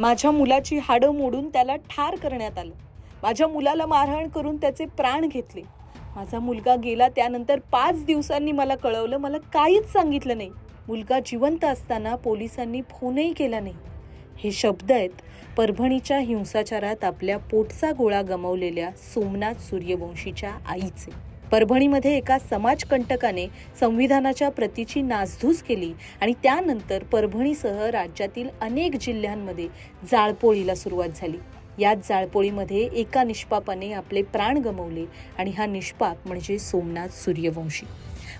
माझ्या मुलाची हाडं मोडून त्याला ठार करण्यात आलं. माझ्या मुलाला मारहाण करून त्याचे प्राण घेतले. माझा मुलगा गेला त्यानंतर पाच दिवसांनी मला कळवलं मला काहीच सांगितलं नाही. मुलगा जिवंत असताना पोलिसांनी फोनही केला नाही. हे शब्द आहेत परभणीच्या हिंसाचारात आपल्या पोटचा गोळा गमावलेल्या सोमनाथ सूर्यवंशीच्या आईचे. परभणीमध्ये एका समाजकंटकाने संविधानाच्या प्रतीची नासधूस केली आणि त्यानंतर परभणीसह राज्यातील अनेक जिल्ह्यांमध्ये जाळपोळीला सुरुवात झाली. याच जाळपोळीमध्ये एका निष्पापाने आपले प्राण गमवले आणि हा निष्पाप म्हणजे सोमनाथ सूर्यवंशी.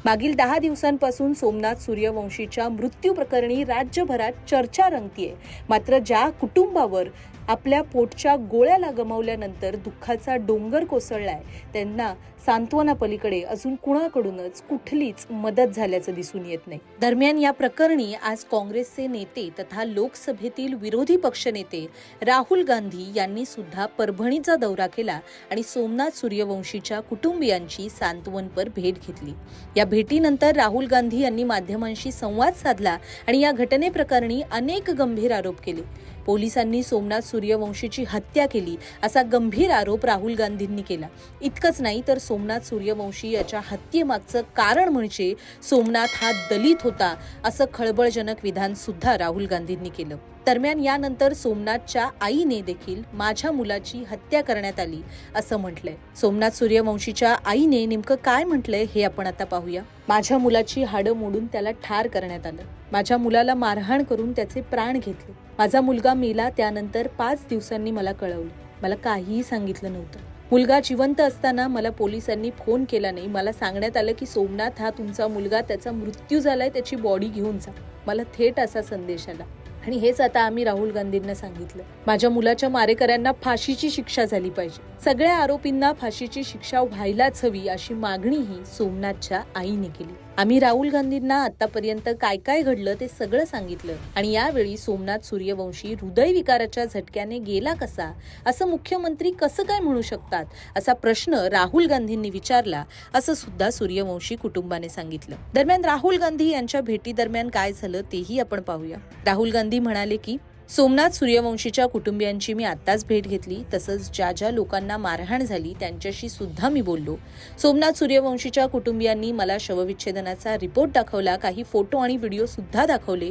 मागील दहा दिवसांपासून सोमनाथ सूर्यवंशीच्या मृत्यू प्रकरणी राज्यभरात चर्चा रंगतीये. मात्र ज्या कुटुंबावर आपल्या पोटच्या गोळ्याला गमावल्यानंतर दुःखाचा डोंगर कोसळलाय. त्यांना सांत्वना पलीकडे अजून कुणाकडूनच कुठलीच मदत झाल्याचं दिसून येत नाही. दरम्यान या प्रकरणी आज काँग्रेसचे नेते तथा लोकसभेतील विरोधी पक्षनेते राहुल गांधी यांनी सुद्धा परभणीचा दौरा केला आणि सोमनाथ सूर्यवंशीच्या कुटुंबियांची सांत्वनपर भेट घेतली. या भेटीनंतर राहुल गांधी यांनी माध्यमांशी संवाद साधला आणि या घटनेप्रकरणी अनेक गंभीर आरोप केले. पोलिसांनी सोमनाथ सूर्यवंशीची हत्या केली असा गंभीर आरोप राहुल गांधींनी केला. इतकंच नाही तर सोमनाथ सूर्यवंशी याच्या हत्येमागचं कारण म्हणजे सोमनाथ हा दलित होता असं खळबळजनक विधान सुद्धा राहुल गांधींनी केलं. दरम्यान यानंतर सोमनाथच्या आईने देखील माझ्या मुलाची हत्या करण्यात आली असं म्हटलंय. सोमनाथ सूर्यवंशीच्या आईने नेमकं काय म्हटलंय हे आपण आता पाहूया. माझ्या मुलाची हाडं मोडून त्याला ठार करण्यात आलं. माझ्या मुलाला मारहाण करून त्याचे प्राण घेतले. माझा मुलगा मेला त्यानंतर पाच दिवसांनी मला कळवलं. मला काहीही सांगितलं नव्हतं. मुलगा जिवंत असताना मला पोलिसांनी फोन केला नाही. मला सांगण्यात आलं की सोमनाथ हा तुमचा मुलगा त्याचा मृत्यू झालाय त्याची बॉडी घेऊन जा. मला थेट असा संदेश आला. आणि हेच आता आम्ही राहुल गांधींना सांगितलं. माझ्या मुलाच्या मारेकऱ्यांना फाशीची शिक्षा झाली पाहिजे. सगळ्या आरोपींना फाशीची शिक्षा व्हायलाच हवी अशी मागणीही सोमनाथच्या आईने केली. आम्ही राहुल गांधींना आतापर्यंत काय काय घडलं ते सगळं सांगितलं. आणि यावेळी सोमनाथ सूर्यवंशी हृदयविकाराच्या झटक्याने गेला कसा? असं मुख्यमंत्री कसं काय म्हणू शकतात? असा प्रश्न राहुल गांधींनी विचारला असं सुद्धा सूर्यवंशी कुटुंबाने सांगितलं. दरम्यान राहुल गांधी यांच्या भेटीदरम्यान काय झालं तेही आपण पाहूया. राहुल गांधी म्हणाले की सोमनाथ सूर्यवंशीच्या कुटुंबियांची मी आत्ताच भेट घेतली तसंच ज्या ज्या लोकांना मारहाण झाली त्यांच्याशी सुद्धा मी बोललो. सोमनाथ सूर्यवंशीच्या कुटुंबियांनी मला शवविच्छेदनाचा रिपोर्ट दाखवला काही फोटो आणि व्हिडिओ सुद्धा दाखवले.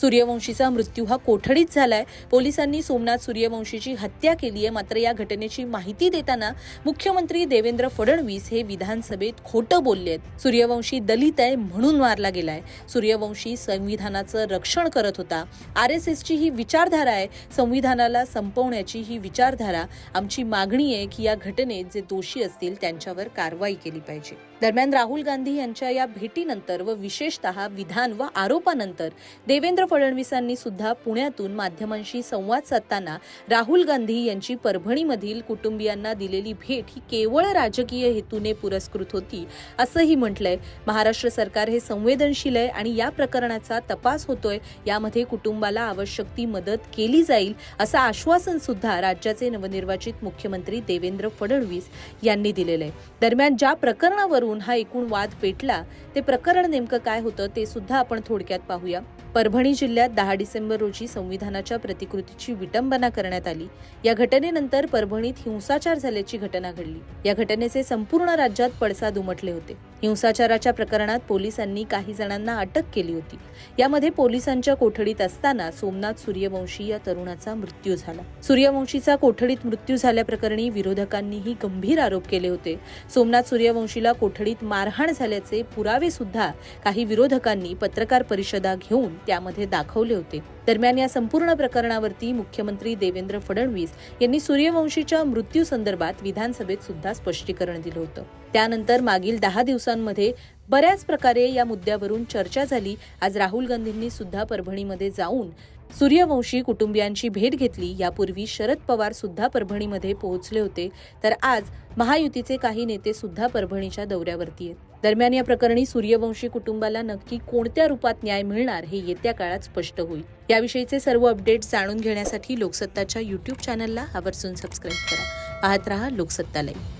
सूर्यवंशीचा मृत्यू हा कोठडीत झालाय पोलिसांनी सोमनाथ सूर्यवंशीची हत्या केली आहे मात्र या घटनेची माहिती देताना मुख्यमंत्री देवेंद्र फडणवीस हे विधानसभेत खोटं बोलले आहेत. सूर्यवंशी दलित आहे म्हणून मारला गेलाय. सूर्यवंशी संविधानाचं रक्षण करत होता. आर एस एसची ही विचार विचारधारा आहे संविधानाला संपवण्याची ही विचारधारा आमची मागणी आहे की या घटनेत जे दोषी असतील त्यांच्यावर कारवाई केली पाहिजे. दरम्यान राहुल गांधी यांच्या या भेटीनंतर व विशेषतः विधान व आरोपानंतर देवेंद्र फडणवीसांनी सुद्धा पुण्यातून माध्यमांशी संवाद साधताना राहुल गांधी यांची परभणीमधील कुटुंबियांना दिलेली भेट ही केवळ राजकीय हेतूने पुरस्कृत होती असंही म्हटलंय. महाराष्ट्र सरकार हे संवेदनशील आहे आणि या प्रकरणाचा तपास होतोय. यामध्ये कुटुंबाला आवश्यक ती मदत केली जाईल असं आश्वासन सुद्धा राज्याचे नवनिर्वाचित मुख्यमंत्री देवेंद्र फडणवीस यांनी दिलेलं आहे दरम्यान ज्या प्रकरणावरून हा एकूण वाद पेटला ते प्रकरण नेमकं काय होतं ते सुद्धा आपण थोडक्यात पाहूया. परभणी जिल्ह्यात दहा डिसेंबर रोजी संविधानाच्या प्रतिकृतीची विटंबना करण्यात आली. या घटनेनंतर परभणीत हिंसाचार झाल्याची घटना घडली. या घटनेचे संपूर्ण राज्यात पडसाद उमटले होते. हिंसाचाराच्या प्रकरणात पोलिसांनी काही जणांना अटक केली होती. यामध्ये पोलिसांच्या कोठडीत असताना सोमनाथ सूर्यवंशी या तरुणाचा मृत्यू झाला. सूर्यवंशीचा कोठडीत मृत्यू झाल्याप्रकरणी विरोधकांनीही गंभीर आरोप केले होते. सोमनाथ सूर्यवंशीला कोठडीत मारहाण झाल्याचे पुरावे सुद्धा काही विरोधकांनी पत्रकार परिषदा घेऊन त्यामध्ये दाखवले होते. दरम्यान या संपूर्ण प्रकरणावरती मुख्यमंत्री देवेंद्र फडणवीस यांनी सूर्यवंशीच्या मृत्यू संदर्भात विधानसभेत सुद्धा स्पष्टीकरण दिलं होतं. त्यानंतर मागील दहा दिवसांमध्ये बऱ्याच प्रकारे या मुद्द्यावरून चर्चा झाली. आज राहुल गांधींनी सुद्धा परभणीमध्ये जाऊन सूर्यवंशी कुटुंबियांची भेट घेतली. यापूर्वी शरद पवार सुद्धा परभणीमध्ये पोहोचले होते. तर आज महायुतीचे काही नेते सुद्धा परभणीच्या दौऱ्यावरती आहेत. दरम्यान या प्रकरणी सूर्यवंशी कुटुंबाला नक्की कोणत्या रूपात न्याय मिळणार हे येत्या काळात स्पष्ट होईल. याविषयीचे सर्व अपडेट जाणून घेण्यासाठी लोकसत्ताच्या युट्यूब चॅनलला आवर्जून सबस्क्राईब करा. पाहत रहा लोकसत्ता लाईव्ह